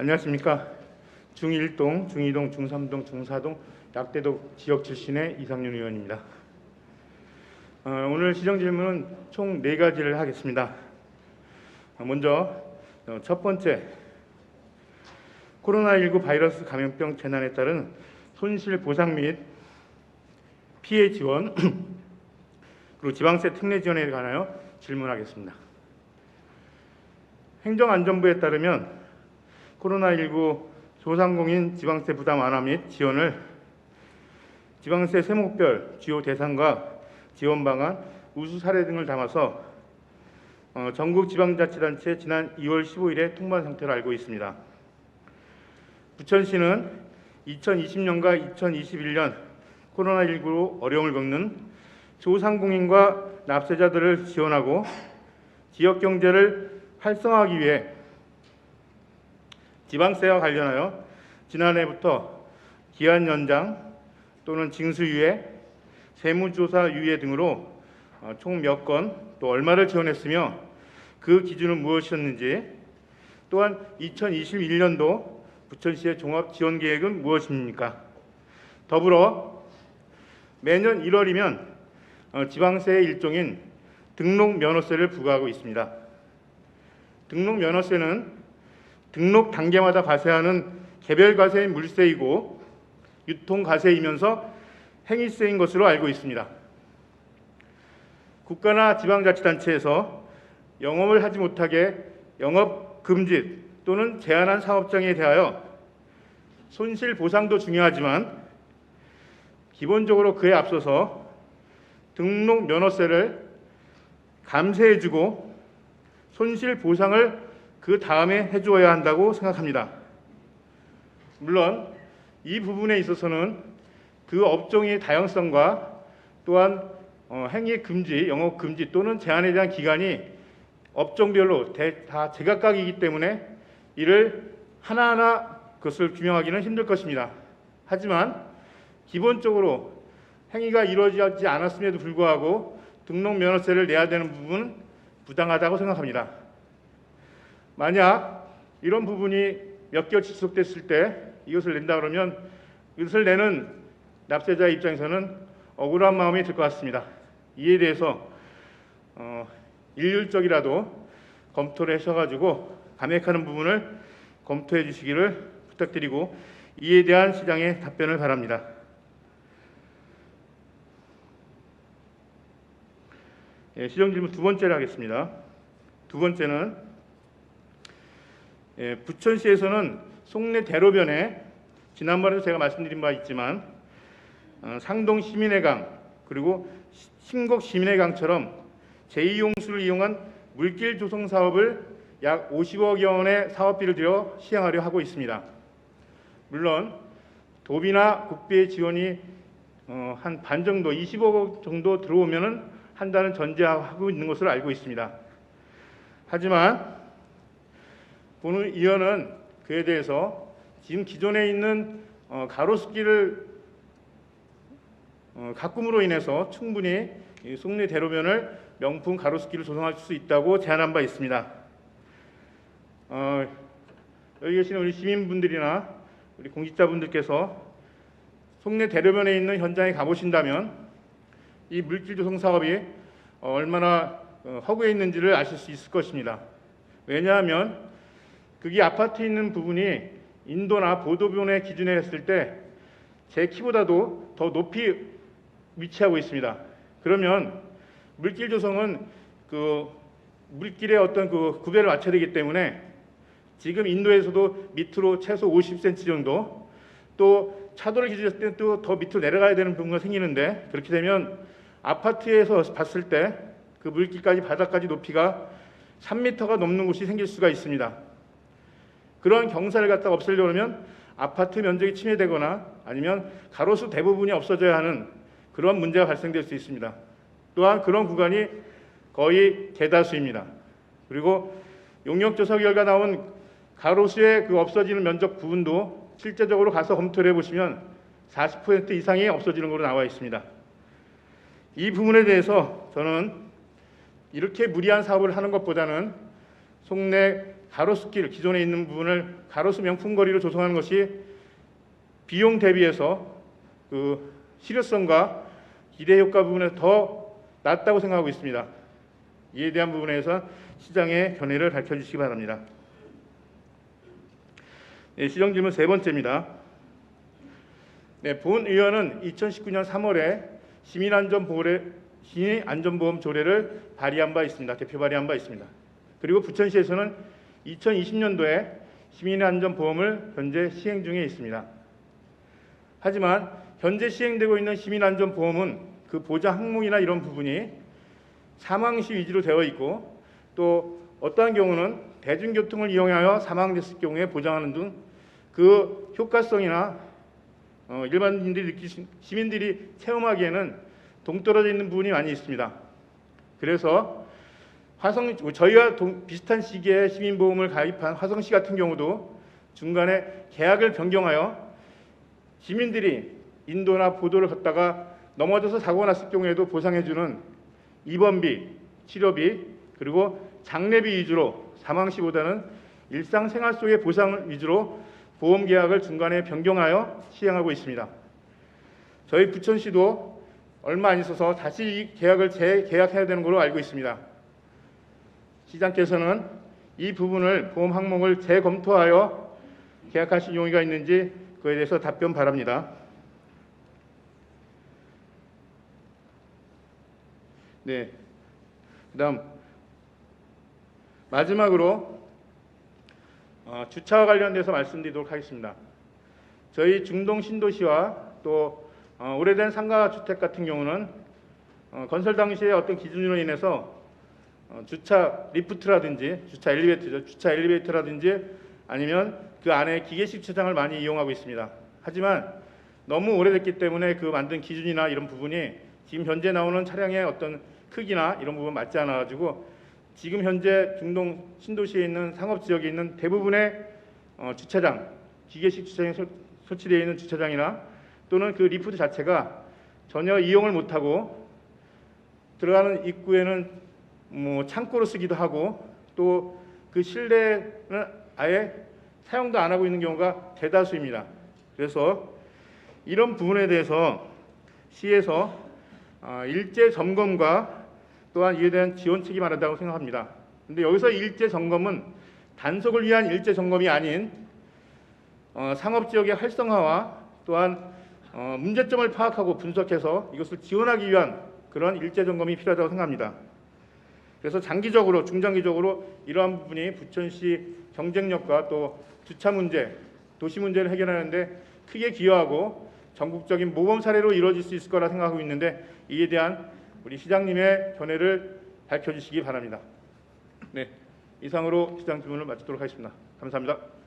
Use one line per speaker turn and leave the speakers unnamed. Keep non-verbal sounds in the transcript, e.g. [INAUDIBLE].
안녕하십니까. 중1동, 중2동, 중3동, 중4동, 약대동 지역 출신의 이상윤 의원입니다. 어, 오늘 시정 질문은 총네 가지를 하겠습니다. 어, 먼저 어, 첫 번째, 코로나19 바이러스 감염병 재난에 따른 손실 보상 및 피해 지원 [CLEARS THROAT] 그리고 지방세 특례 지원에 관하여 질문하겠습니다. 행정안전부에 따르면 코로나19 소상공인 지방세 부담 완화 및 지원을 지방세 세목별 주요 대상과 지원 방안, 우수 사례 등을 담아서 어, 전국 지방자치단체 지난 2월 15일에 통보한 상태로 알고 있습니다. 부천시는 2020년과 2021년 코로나19로 어려움을 겪는 소상공인과 납세자들을 지원하고 지역 경제를 활성화하기 위해 지방세와 관련하여 지난해부터 기한 연장 또는 징수유예, 세무조사 유예 등으로 어, 총몇 건 또 얼마를 지원했으며 그 기준은 무엇이었는지 또한 2021년도 부천시의 종합 지원 계획은 무엇입니까? 더불어 매년 1월이면 어, 지방세의 일종인 등록 면허세를 부과하고 있습니다. 등록 면허세는 등록 단계마다 과세하는 개별 과세인 물세이고 유통 과세이면서 행위세인 것으로 알고 있습니다. 국가나 지방자치단체에서 영업을 하지 못하게 영업 금지 또는 제한한 사업장에 대하여 손실 보상도 중요하지만 기본적으로 그에 앞서서 등록 면허세를 감세해주고 손실 보상을 그 다음에 해주어야 한다고 생각합니다. 물론 이 부분에 있어서는 그 업종의 다양성과 또한 어, 행위 금지, 영업 금지 또는 제한에 대한 기간이 업종별로 대- 다 제각각이기 때문에 이를 하나하나 그것을 규명하기는 힘들 것입니다. 하지만 기본적으로 행위가 이루어지지 않았음에도 불구하고 등록 면허세를 내야 되는 부분은 부당하다고 생각합니다. 만약 이런 부분이 몇 개월 지속됐을 때 이것을 낸다 그러면 이것을 내는 납세자 입장에서는 억울한 마음이 들 것 같습니다. 이에 대해서 어, 일률적이라도 검토를 하셔가지고 감액하는 부분을 검토해 주시기를 부탁드리고 이에 대한 시장의 답변을 바랍니다. 예, 시정 질문 두 번째를 하겠습니다. 두 번째는 예, 부천시에서는 송내 대로변에 지난번에도 제가 말씀드린 바 있지만 어, 상동 시민회강 그리고 시- 신곡 시민회강처럼 제2용수를 이용한 물길 조성 사업을 약 50억 원의 사업비를 들여 시행하려 하고 있습니다. 물론 도비나 국비의 지원이 어, 한반 정도, 20억 정도 들어오면은 한다는 전제하고 있는 것으로 알고 있습니다. 하지만 본의 의원은 그에 대해서 지금 기존에 있는 어, 가로수길을 어, 가꿈으로 인해서 충분히 이 송내 대로변을 명품 가로수길을 조성할 수 있다고 제안한 바 있습니다. 어, 여기 계시는 우리 시민분들이나 우리 공직자분들께서 송내 대로변에 있는 현장에 가보신다면 이 물길 조성 사업이 어, 얼마나 어, 허구에 있는지를 아실 수 있을 것입니다. 왜냐하면 그게 아파트 있는 부분이 인도나 보도변의 기준에 했을 때 제 키보다도 더 높이 위치하고 있습니다. 그러면 물길 조성은 그 물길의 어떤 그 구별을 맞춰야 되기 때문에 지금 인도에서도 밑으로 최소 50cm 정도 또 차도를 기준했을 때는 또 더 밑으로 내려가야 되는 부분가 생기는데 그렇게 되면 아파트에서 봤을 때 그 물길까지 바닥까지 높이가 3m가 넘는 곳이 생길 수가 있습니다. 그런 경사를 갖다 없애려면 아파트 면적이 침해되거나 아니면 가로수 대부분이 없어져야 하는 그런 문제가 발생될 수 있습니다. 또한 그런 구간이 거의 대다수입니다. 그리고 용역조사 결과 나온 가로수의 그 없어지는 면적 부분도 실제적으로 가서 검토를 해보시면 40% 이상이 없어지는 걸로 나와 있습니다. 이 부분에 대해서 저는 이렇게 무리한 사업을 하는 것보다는 속내 가로수길 기존에 있는 부분을 가로수 명품 거리로 조성하는 것이 비용 대비해서 그 실효성과 기대 효과 부분에서 더 낫다고 생각하고 있습니다. 이에 대한 부분에서 시장의 견해를 밝혀주시기 바랍니다. 네, 시정 질문 세 번째입니다. 네, 본 의원은 2019년 3월에 시민안전보호래, 시민안전보험 조례를 발의한 바 있습니다. 대표 발의한 바 있습니다. 그리고 부천시에서는 2020년도에 시민안전보험을 현재 시행 중에 있습니다. 하지만 현재 시행되고 있는 시민안전보험은 그 보장 항목이나 이런 부분이 사망시 위주로 되어 있고 또 어떠한 경우는 대중교통을 이용하여 사망됐을 경우에 보장하는 등 그 효과성이나 어, 일반인들이 느끼신 시민들이 체험하기에는 동떨어져 있는 부분이 많이 있습니다. 그래서 화성 저희와 동, 비슷한 시기에 시민보험을 가입한 화성시 같은 경우도 중간에 계약을 변경하여 시민들이 인도나 보도를 걷다가 넘어져서 사고가 났을 경우에도 보상해주는 입원비, 치료비 그리고 장례비 위주로 사망시보다는 일상생활 속의 보상 위주로 보험 계약을 중간에 변경하여 시행하고 있습니다. 저희 부천시도 얼마 안 있어서 다시 이 계약을 재계약해야 되는 걸로 알고 있습니다. 시장께서는 이 부분을 보험 항목을 재검토하여 계약하실 용의가 있는지 그에 대해서 답변 바랍니다. 네. 그다음 마지막으로 어, 주차와 관련돼서 말씀드리도록 하겠습니다. 저희 중동 신도시와 또 어, 오래된 상가 주택 같은 경우는 어, 건설 당시에 어떤 기준으로 인해서 어, 주차 리프트라든지 주차 엘리베이터죠. 주차 엘리베이터라든지 아니면 그 안에 기계식 주차장을 많이 이용하고 있습니다. 하지만 너무 오래됐기 때문에 그 만든 기준이나 이런 부분이 지금 현재 나오는 차량의 어떤 크기나 이런 부분 맞지 않아 가지고 지금 현재 중동 신도시에 있는 상업 지역에 있는 대부분의 어, 주차장 기계식 주차장에 설- 설치되어 있는 주차장이나 또는 그 리프트 자체가 전혀 이용을 못하고 들어가는 입구에는 뭐 창고로 쓰기도 하고 또 그 실내는 아예 사용도 안 하고 있는 경우가 대다수입니다. 그래서 이런 부분에 대해서 시에서 아, 일제 점검과 또한 이에 대한 지원 책이 마련다고 생각합니다. 근데 여기서 일제 점검은 단속을 위한 일제 점검이 아닌 어, 상업 지역의 활성화와 또한 어, 문제점을 파악하고 분석해서 이것을 지원하기 위한 그런 일제 점검이 필요하다고 생각합니다. 그래서 장기적으로 중장기적으로 이러한 부분이 부천시 경쟁력과 또 주차 문제, 도시 문제를 해결하는데 크게 기여하고 전국적인 모범 사례로 이루어질 수 있을 거라 생각하고 있는데 이에 대한 우리 시장님의 견해를 밝혀주시기 바랍니다. 네, 이상으로 시장 질문을 마치도록 하겠습니다. 감사합니다.